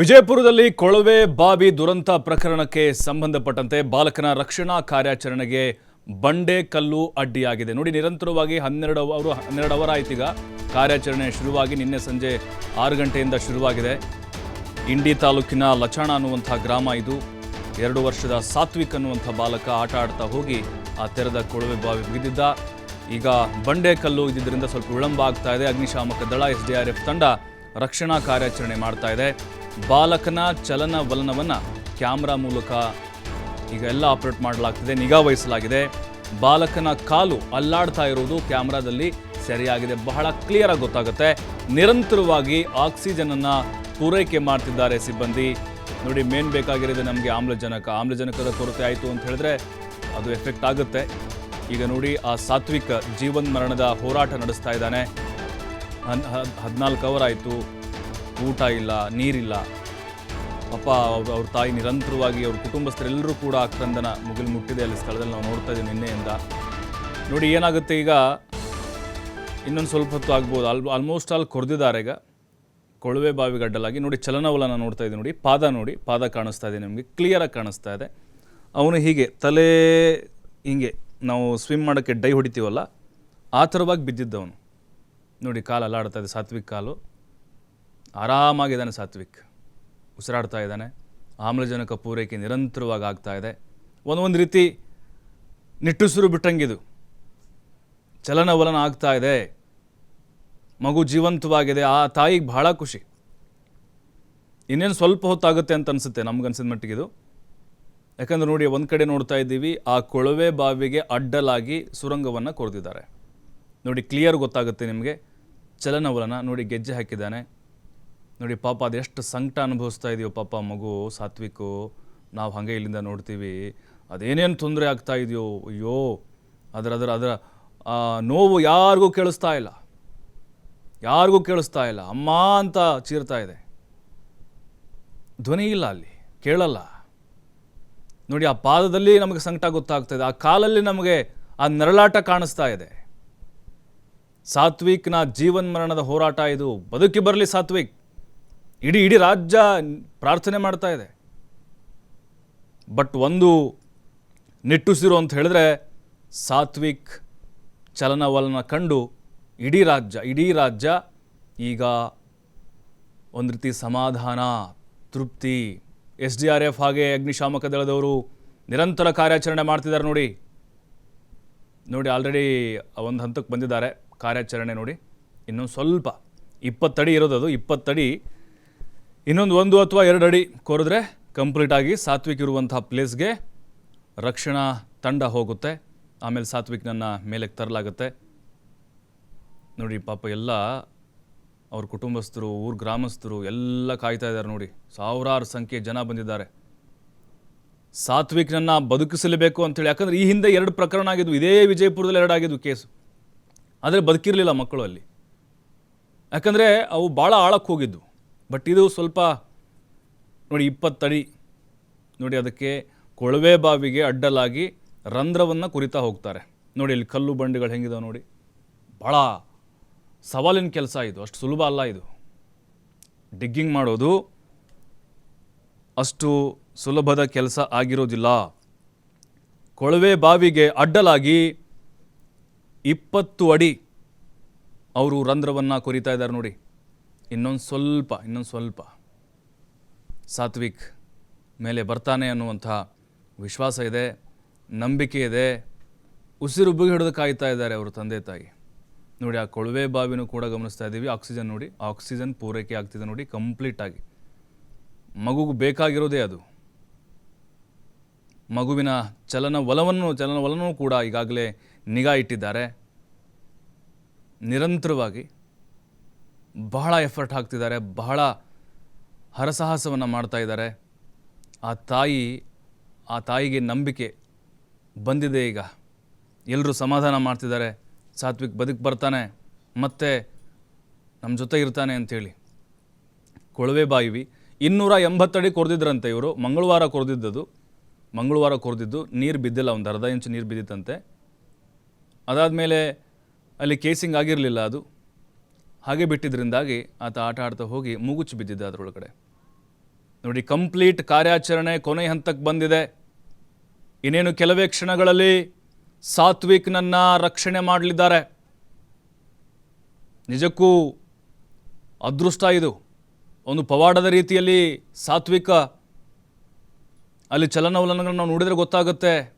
ವಿಜಯಪುರದಲ್ಲಿ ಕೊಳವೆ ಬಾವಿ ದುರಂತ ಪ್ರಕರಣಕ್ಕೆ ಸಂಬಂಧಪಟ್ಟಂತೆ ಬಾಲಕನ ರಕ್ಷಣಾ ಕಾರ್ಯಾಚರಣೆಗೆ ಬಂಡೆ ಕಲ್ಲು ಅಡ್ಡಿಯಾಗಿದೆ. ನೋಡಿ, ನಿರಂತರವಾಗಿ ಹನ್ನೆರಡು ಅವರು ಹನ್ನೆರಡು ಅವರ್ ಆಯ್ತೀಗ ಕಾರ್ಯಾಚರಣೆ ಶುರುವಾಗಿ ನಿನ್ನೆ ಸಂಜೆ ಆರು ಗಂಟೆಯಿಂದ ಶುರುವಾಗಿದೆ. ಇಂಡಿ ತಾಲೂಕಿನ ಲಚಾಣ ಅನ್ನುವಂಥ ಗ್ರಾಮ ಇದು. ಎರಡು ವರ್ಷದ ಸಾತ್ವಿಕ್ ಅನ್ನುವಂಥ ಬಾಲಕ ಆಟ ಆಡ್ತಾ ಹೋಗಿ ಆ ತೆರೆದ ಕೊಳವೆ ಬಾವಿ ಬಿಗಿದಿದ್ದ ಈಗ ಬಂಡೆ ಕಲ್ಲು ಇದ್ದಿದ್ದರಿಂದ ಸ್ವಲ್ಪ ವಿಳಂಬ ಆಗ್ತಾ ಇದೆ. ಅಗ್ನಿಶಾಮಕ ದಳ, ಎಸ್ ಡಿ ತಂಡ ರಕ್ಷಣಾ ಕಾರ್ಯಾಚರಣೆ ಮಾಡ್ತಾ ಇದೆ. ಬಾಲಕನ ಚಲನವಲನವನ್ನು ಕ್ಯಾಮ್ರಾ ಮೂಲಕ ಈಗ ಎಲ್ಲ ಆಪರೇಟ್ ಮಾಡಲಾಗ್ತಿದೆ, ನಿಗಾ ವಹಿಸಲಾಗಿದೆ. ಬಾಲಕನ ಕಾಲು ಅಲ್ಲಾಡ್ತಾ ಇರುವುದು ಕ್ಯಾಮ್ರಾದಲ್ಲಿ ಸರಿಯಾಗಿದೆ. ಬಹಳ ಕ್ಲಿಯರ್ ಆಗಿ ಗೊತ್ತಾಗುತ್ತೆ. ನಿರಂತರವಾಗಿ ಆಕ್ಸಿಜನ್ ಅನ್ನ ಪೂರೈಕೆ ಮಾಡ್ತಿದ್ದಾರೆ ಸಿಬ್ಬಂದಿ. ನೋಡಿ, ಮೇನ್ ಬೇಕಾಗಿರೋದು ನಮಗೆ ಆಮ್ಲಜನಕ. ಆಮ್ಲಜನಕದ ಕೊರತೆ ಆಯಿತು ಅಂತ ಹೇಳಿದ್ರೆ ಅದು ಎಫೆಕ್ಟ್ ಆಗುತ್ತೆ. ಈಗ ನೋಡಿ, ಆ ಸಾತ್ವಿಕ ಜೀವನ್ ಮರಣದ ಹೋರಾಟ ನಡೆಸ್ತಾ ಇದ್ದಾನೆ. ಹನ್ ಹದಿನಾಲ್ಕು ಅವರ್ ಆಯಿತು. ಊಟ ಇಲ್ಲ, ನೀರಿಲ್ಲ. ಪಾಪ ಅವ್ರ ಅವ್ರ ತಾಯಿ ನಿರಂತರವಾಗಿ, ಅವ್ರ ಕುಟುಂಬಸ್ಥರೆಲ್ಲರೂ ಕೂಡ ಆಕ್ರಂದನ ಮುಗಿಲು ಮುಟ್ಟಿದೆ. ಅಲ್ಲಿ ಸ್ಥಳದಲ್ಲಿ ನಾವು ನೋಡ್ತಾ ಇದ್ದೀವಿ ನಿನ್ನೆಯಿಂದ. ನೋಡಿ, ಏನಾಗುತ್ತೆ ಈಗ? ಇನ್ನೊಂದು ಸ್ವಲ್ಪ ಹೊತ್ತು ಆಗ್ಬೋದು. ಆಲ್ ಆಲ್ಮೋಸ್ಟ್ ಆಲ್ ಕೊರೆದಿದ್ದಾರೆ ಈಗ. ಕೊಳವೆ ಬಾವಿ ಗಡ್ಡಲಾಗಿ. ನೋಡಿ, ಚಲನವಲನ ನೋಡ್ತಾ ಇದ್ದೀವಿ. ನೋಡಿ, ಪಾದ ನೋಡಿ. ಪಾದ ಕಾಣಿಸ್ತಾ ಇದೆ ನಿಮಗೆ. ಕ್ಲಿಯರಾಗಿ ಕಾಣಿಸ್ತಾ ಇದೆ. ಅವನು ಹೀಗೆ, ತಲೆ ಹೀಗೆ, ನಾವು ಸ್ವಿಮ್ ಮಾಡೋಕ್ಕೆ ಡೈ ಹೊಡಿತೀವಲ್ಲ, ಆ ಥರವಾಗಿ ಬಿದ್ದಿದ್ದವನು. ನೋಡಿ ಕಾಲು ಅಲ್ಲಾಡ್ತಾ ಇದೆ, ಸಾತ್ವಿಕ ಕಾಲು. ಆರಾಮಾಗಿದ್ದಾನೆ ಸಾತ್ವಿಕ್. ಉಸಿರಾಡ್ತಾ ಇದ್ದಾನೆ. ಆಮ್ಲಜನಕ ಪೂರೈಕೆ ನಿರಂತರವಾಗಿ ಆಗ್ತಾ ಇದೆ. ಒಂದೊಂದು ರೀತಿ ನಿಟ್ಟುಸಿರು ಬಿಟ್ಟಂಗಿದು. ಚಲನವಲನ ಆಗ್ತಾ ಇದೆ. ಮಗು ಜೀವಂತವಾಗಿದೆ. ಆ ತಾಯಿಗೆ ಭಾಳ ಖುಷಿ. ಇನ್ನೇನು ಸ್ವಲ್ಪ ಹೊತ್ತಾಗುತ್ತೆ ಅಂತ ಅನಿಸುತ್ತೆ ನಮ್ಗನ್ಸಿದ ಮಟ್ಟಿಗಿದು. ಯಾಕಂದ್ರೆ ನೋಡಿ, ಒಂದು ಕಡೆ ನೋಡ್ತಾ ಇದ್ದೀವಿ, ಆ ಕೊಳವೆ ಬಾವಿಗೆ ಅಡ್ಡಲಾಗಿ ಸುರಂಗವನ್ನು ಕೊರೆದಿದ್ದಾರೆ. ನೋಡಿ ಕ್ಲಿಯರ್ ಗೊತ್ತಾಗುತ್ತೆ ನಿಮಗೆ. ಚಲನವಲನ ನೋಡಿ ಗೆಜ್ಜೆ ಹಾಕಿದ್ದಾನೆ. ನೋಡಿ ಪಾಪ ಅದೆಷ್ಟು ಸಂಕಟ ಅನುಭವಿಸ್ತಾ ಇದೆಯೋ ಪಾಪ ಮಗು, ಸಾತ್ವಿಕು, ನಾವು ಹಾಗೆ ಇಲ್ಲಿಂದ ನೋಡ್ತೀವಿ. ಅದೇನೇನು ತೊಂದರೆ ಆಗ್ತಾ ಇದೆಯೋ, ಅಯ್ಯೋ, ಅದರ ಅದರ ಅದರ ನೋವು ಯಾರಿಗೂ ಕೇಳಿಸ್ತಾ ಇಲ್ಲ. ಯಾರಿಗೂ ಕೇಳಿಸ್ತಾ ಇಲ್ಲ. ಅಮ್ಮ ಅಂತ ಚೀರ್ತಾ ಇದೆ. ಧ್ವನಿ ಇಲ್ಲ ಅಲ್ಲಿ. ಕೇಳಲ್ಲ. ನೋಡಿ ಆ ಪಾದದಲ್ಲಿ ನಮಗೆ ಸಂಕಟ ಗೊತ್ತಾಗ್ತಾ ಇದೆ ಆ ಕಾಲಲ್ಲಿ ನಮಗೆ ಆ ನರಳಾಟ ಕಾಣಿಸ್ತಾ ಇದೆ. ಸಾತ್ವಿಕ್ನ ಜೀವನ್ ಮರಣದ ಹೋರಾಟ ಇದು. ಬದುಕಿ ಬರಲಿ ಸಾತ್ವಿಕ್. ಇಡೀ ಇಡೀ ರಾಜ್ಯ ಪ್ರಾರ್ಥನೆ ಮಾಡ್ತಾ ಇದೆ. ಬಟ್ ಒಂದು ನಿಟ್ಟುಸಿರು ಅಂತ ಹೇಳಿದ್ರೆ ಸಾತ್ವಿಕ್ ಚಲನವಲನ ಕಂಡು ಇಡೀ ರಾಜ್ಯ ಇಡೀ ರಾಜ್ಯ ಈಗ ಒಂದು ರೀತಿ ಸಮಾಧಾನ, ತೃಪ್ತಿ. ಎಸ್ ಡಿ ಆರ್ ಎಫ್ ಹಾಗೆ ಅಗ್ನಿಶಾಮಕ ದಳದವರು ನಿರಂತರ ಕಾರ್ಯಾಚರಣೆ ಮಾಡ್ತಿದ್ದಾರೆ ನೋಡಿ. ನೋಡಿ ಆಲ್ರೆಡಿ ಒಂದು ಹಂತಕ್ಕೆ ಬಂದಿದ್ದಾರೆ. ಕಾರ್ಯಾಚರಣೆ ನೋಡಿ. ಇನ್ನೊಂದು ಸ್ವಲ್ಪ, ಇಪ್ಪತ್ತಡಿ ಇರೋದದು ಇಪ್ಪತ್ತಡಿ ಇನ್ನೊಂದು ಒಂದು ಅಥವಾ ಎರಡು ಅಡಿ ಕೊರೆದ್ರೆ ಕಂಪ್ಲೀಟ್ ಆಗಿ ಸಾತ್ವಿಕ್ ಇರುವಂಥ ಪ್ಲೇಸ್ಗೆ ರಕ್ಷಣಾ ತಂಡ ಹೋಗುತ್ತೆ. ಆಮೇಲೆ ಸಾತ್ವಿಕ್ನನ್ನು ಮೇಲೆ ತರಲಾಗುತ್ತೆ. ನೋಡಿ ಪಾಪ ಎಲ್ಲ ಅವ್ರ ಕುಟುಂಬಸ್ಥರು, ಊರ ಗ್ರಾಮಸ್ಥರು ಎಲ್ಲ ಕಾಯ್ತಾ ಇದ್ದಾರೆ ನೋಡಿ. ಸಾವಿರಾರು ಸಂಖ್ಯೆ ಜನ ಬಂದಿದ್ದಾರೆ. ಸಾತ್ವಿಕ್ನನ್ನ ಬದುಕಿಸಲೇಬೇಕು ಅಂತೇಳಿ. ಯಾಕಂದ್ರೆ ಈ ಹಿಂದೆ ಎರಡು ಪ್ರಕರಣ ಆಗಿದ್ವು. ಇದೇ ವಿಜಯಪುರದಲ್ಲಿ ಎರಡು ಆಗಿದ್ವು ಕೇಸು ಆದರೆ ಬದುಕಿರಲಿಲ್ಲ ಮಕ್ಕಳು ಅಲ್ಲಿ. ಯಾಕಂದರೆ ಅವು ಭಾಳ ಆಳಕ್ಕೆ ಹೋಗಿದ್ವು. ಬಟ್ ಇದು ಸ್ವಲ್ಪ ನೋಡಿ ಇಪ್ಪತ್ತಡಿ ನೋಡಿ ಅದಕ್ಕೆ ಕೊಳವೆ ಬಾವಿಗೆ ಅಡ್ಡಲಾಗಿ ರಂಧ್ರವನ್ನು ಕುರಿತಾ ಹೋಗ್ತಾರೆ. ನೋಡಿ ಇಲ್ಲಿ ಕಲ್ಲು ಬಂಡೆಗಳು ಹೆಂಗಿದಾವೆ ನೋಡಿ. ಭಾಳ ಸವಾಲಿನ ಕೆಲಸ ಇದು. ಅಷ್ಟು ಸುಲಭ ಅಲ್ಲ ಇದು. ಡಿಗ್ಗಿಂಗ್ ಮಾಡೋದು ಅಷ್ಟು ಸುಲಭದ ಕೆಲಸ ಆಗಿರೋದಿಲ್ಲ. ಕೊಳವೆ ಬಾವಿಗೆ ಅಡ್ಡಲಾಗಿ ಇಪ್ಪತ್ತು ಅಡಿ ಅವರು ರಂಧ್ರವನ್ನು ಕೊರಿತಾ ಇದ್ದಾರೆ ನೋಡಿ. ಇನ್ನೊಂದು ಸ್ವಲ್ಪ ಇನ್ನೊಂದು ಸ್ವಲ್ಪ. ಸಾತ್ವಿಕ್ ಮೇಲೆ ಬರ್ತಾನೆ ಅನ್ನುವಂಥ ವಿಶ್ವಾಸ ಇದೆ, ನಂಬಿಕೆ ಇದೆ. ಉಸಿರು ಉಬ್ಬಿಗೆ ಹಿಡಿದು ಕಾಯ್ತಾ ಇದ್ದಾರೆ ಅವರು ತಂದೆ ತಾಯಿ. ನೋಡಿ, ಆ ಕೊಳವೆ ಬಾವಿನೂ ಕೂಡ ಗಮನಿಸ್ತಾ ಇದ್ದೀವಿ. ಆಕ್ಸಿಜನ್ ನೋಡಿ, ಆಕ್ಸಿಜನ್ ಪೂರೈಕೆ ಆಗ್ತಿದೆ ನೋಡಿ ಕಂಪ್ಲೀಟಾಗಿ ಮಗುಗೆ ಬೇಕಾಗಿರೋದೇ ಅದು. ಮಗುವಿನ ಚಲನವಲವನ್ನು ಚಲನವಲನೂ ಕೂಡ ಈಗಾಗಲೇ ನಿಗಾ ಇಟ್ಟಿದ್ದಾರೆ. ನಿರಂತರವಾಗಿ ಬಹಳ ಎಫರ್ಟ್ ಹಾಕ್ತಿದ್ದಾರೆ, ಬಹಳ ಹರಸಾಹಸವನ್ನು ಮಾಡ್ತಾ ಇದ್ದಾರೆ. ಆ ತಾಯಿ, ಆ ತಾಯಿಗೆ ನಂಬಿಕೆ ಬಂದಿದೆ ಈಗ. ಎಲ್ಲರೂ ಸಮಾಧಾನ ಮಾಡ್ತಿದ್ದಾರೆ. ಸಾತ್ವಿಕ್ ಬದುಕು ಬರ್ತಾನೆ, ಮತ್ತೆ ನಮ್ಮ ಜೊತೆ ಇರ್ತಾನೆ ಅಂಥೇಳಿ ಕೊಳವೆ ಬಾಯಿವಿ ಇನ್ನೂರ ಎಂಬತ್ತಡಿ ಕೊರೆದಿದ್ರಂತೆ ಇವರು. ಮಂಗಳವಾರ ಕೊರೆದಿದ್ದದು. ಮಂಗಳವಾರ ಕೊರೆದಿದ್ದು, ನೀರು ಬಿದ್ದಿಲ್ಲ, ಒಂದು ಅರ್ಧ ಇಂಚು ನೀರು ಬಿದ್ದಿತ್ತಂತೆ. ಅದಾದಮೇಲೆ ಅಲ್ಲಿ ಕೇಸಿಂಗ್ ಆಗಿರಲಿಲ್ಲ ಅದು. ಹಾಗೆ ಬಿಟ್ಟಿದ್ದರಿಂದಾಗಿ ಆತ ಆಟ ಆಡ್ತಾ ಹೋಗಿ ಮುಗುಚು ಬಿದ್ದಿದ್ದ ಅದರೊಳಗಡೆ. ನೋಡಿ, ಕಂಪ್ಲೀಟ್ ಕಾರ್ಯಾಚರಣೆ ಕೊನೆ ಹಂತಕ್ಕೆ ಬಂದಿದೆ. ಇನ್ನೇನು ಕೆಲವೇ ಕ್ಷಣಗಳಲ್ಲಿ ಸಾತ್ವಿಕ್ನನ್ನ ರಕ್ಷಣೆ ಮಾಡಲಿದ್ದಾರೆ. ನಿಜಕ್ಕೂ ಅದೃಷ್ಟ ಇದು. ಒಂದು ಪವಾಡದ ರೀತಿಯಲ್ಲಿ ಸಾತ್ವಿಕ ಅಲ್ಲಿ ಚಲನವಲನಗಳನ್ನು ನಾವು ನೋಡಿದರೆ ಗೊತ್ತಾಗುತ್ತೆ.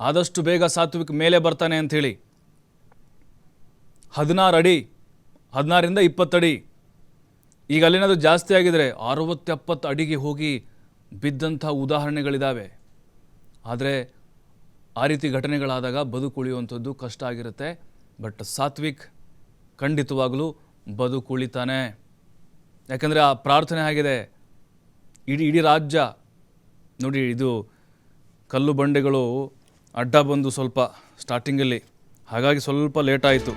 ಆದಷ್ಟು ಬೇಗ ಸಾತ್ವಿಕ್ ಮೇಲೆ ಬರ್ತಾನೆ ಅಂಥೇಳಿ. ಹದಿನಾರು ಅಡಿ ಹದಿನಾರಿಂದ ಇಪ್ಪತ್ತಡಿ. ಈಗ ಅಲ್ಲೇನಾದರೂ ಜಾಸ್ತಿ ಆಗಿದರೆ ಅರವತ್ತೆಪ್ಪತ್ತು ಅಡಿಗೆ ಹೋಗಿ ಬಿದ್ದಂಥ ಉದಾಹರಣೆಗಳಿದ್ದಾವೆ ಆದರೆ ಆ ರೀತಿ ಘಟನೆಗಳಾದಾಗ ಬದುಕುಳಿಯುವಂಥದ್ದು ಕಷ್ಟ ಆಗಿರುತ್ತೆ. ಬಟ್ ಸಾತ್ವಿಕ್ ಖಂಡಿತವಾಗಲೂ ಬದುಕುಳಿತಾನೆ ಯಾಕಂದರೆ ಆ ಪ್ರಾರ್ಥನೆ ಆಗಿದೆ. ಇಡೀ ಇಡೀ ರಾಜ್ಯ, ನೋಡಿ ಇದು ಕಲ್ಲು ಬಂಡೆಗಳು ಅಡ್ಡ ಬಂದು ಸ್ವಲ್ಪ ಸ್ಟಾರ್ಟಿಂಗಲ್ಲಿ ಹಾಗಾಗಿ ಸ್ವಲ್ಪ ಲೇಟ್ ಆಯಿತು.